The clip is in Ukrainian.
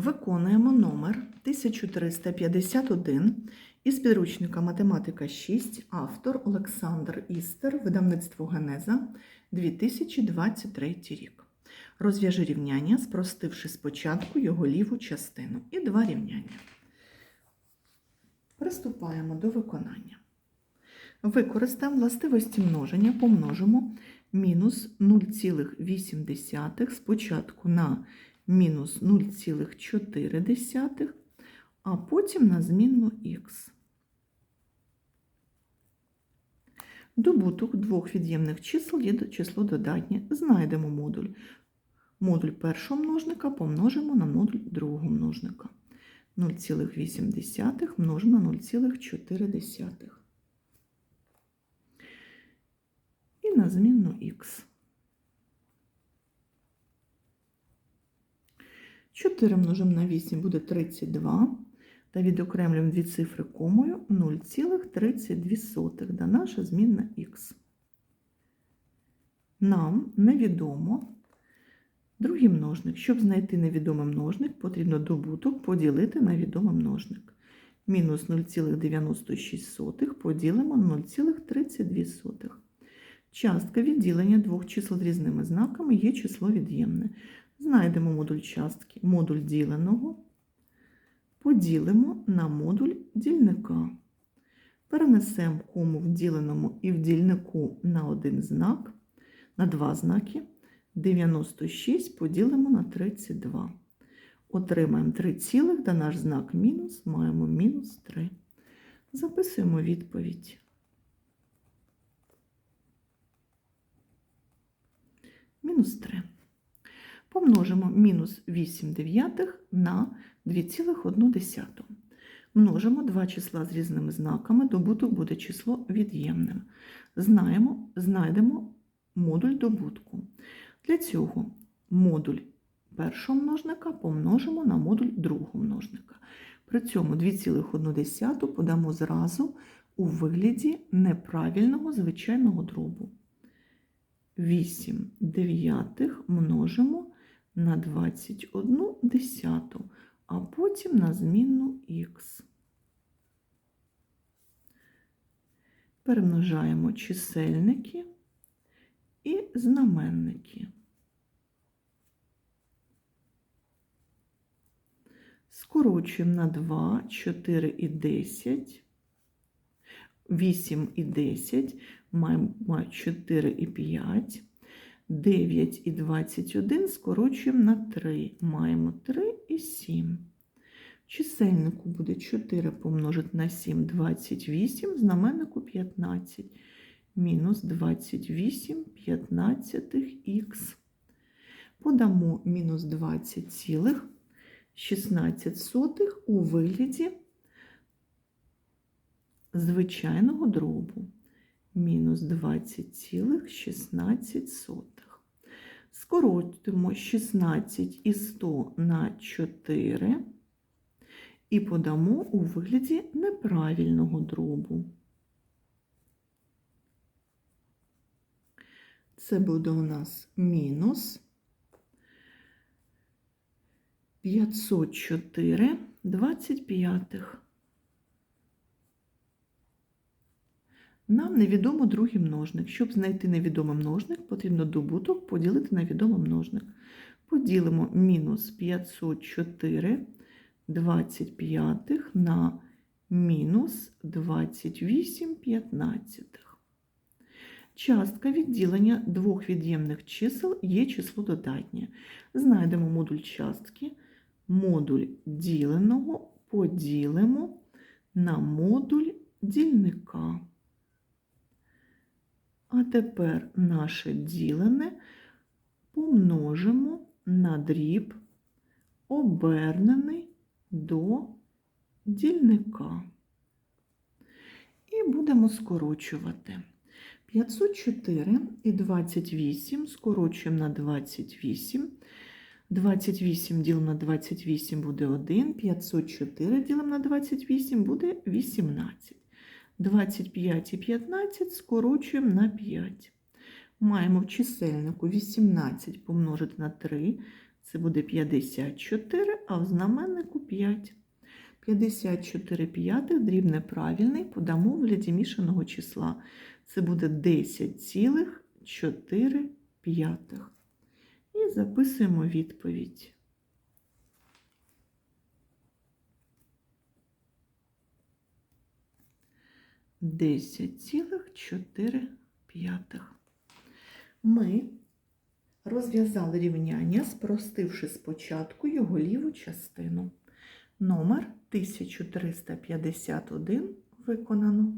Виконуємо номер 1351 із підручника Математика 6, автор Олександр Істер, видавництво Генеза, 2023 рік. Розв'яжи рівняння, спростивши спочатку його ліву частину. І два рівняння. Приступаємо до виконання. Використаємо властивості множення, помножимо мінус 0,8 спочатку на мінус 0,4, а потім на змінну х. Добуток двох від'ємних чисел є число додатнє. Знайдемо модуль. Модуль першого множника помножимо на модуль другого множника. 0,8 множимо на 0,4. І на змінну х. 4 множимо на 8 буде 32. Та відокремлюємо дві цифри комою 0,32 да наша змінна х. Нам невідомо другий множник. Щоб знайти невідомий множник, потрібно добуток поділити на відомий множник. Мінус 0,96 поділимо на 0,32. Частка відділення двох чисел різними знаками є число від'ємне. Знайдемо модуль частки, модуль діленого, поділимо на модуль дільника. Перенесемо кому в діленому і в дільнику на один знак, на два знаки. 96 поділимо на 32. Отримаємо 3 цілих, да наш знак мінус, маємо мінус 3. Записуємо відповідь. Мінус 3. Помножимо мінус 8 дев'ятих на 2,1. Множимо два числа з різними знаками, добуток буде число від'ємним. Знаємо, знайдемо модуль добутку. Для цього модуль першого множника помножимо на модуль другого множника. При цьому 2,1 подамо зразу у вигляді неправильного звичайного дробу. 8 дев'ятих множимо на 21 десяту, а потім на змінну х. Перемножаємо чисельники і знаменники. Скорочуємо на 2, 4 і 10, 8 і 10, маємо 4 і 5, 9 і 21 скорочуємо на 3, маємо 3 і 7. В чисельнику буде 4 помножити на 7, 28, знаменнику 15, мінус 28 15х. Подамо мінус 20 цілих 16 сотих у вигляді звичайного дробу. Мінус 20,16. Скоротимо 16 і 100 на 4 і подамо у вигляді неправильного дробу. Це буде у нас мінус 504 25. Нам невідомо другий множник. Щоб знайти невідомий множник, потрібно добуток поділити на відомий множник. Поділимо мінус 504 25 на мінус 28 п'ятнадцятих. Частка відділення двох від'ємних чисел є число додатнє. Знайдемо модуль частки, модуль діленого поділимо на модуль дільника. А тепер наше ділене помножимо на дріб, обернений до дільника. І будемо скорочувати. 504 і 28 скорочуємо на 28. 28 ділимо на 28 буде 1, 504 ділимо на 28 буде 18. 25 і 15 скорочуємо на 5. Маємо в чисельнику 18 помножити на 3, Це буде 54, а в знаменнику 5. 54 п'ятих дрібне правильний подамо в вигляді мішаного числа. Це буде 10,4 п'ятих. І записуємо відповідь. Десять цілих чотири п'ятих. Ми розв'язали рівняння, спростивши спочатку його ліву частину. Номер 1351 виконано.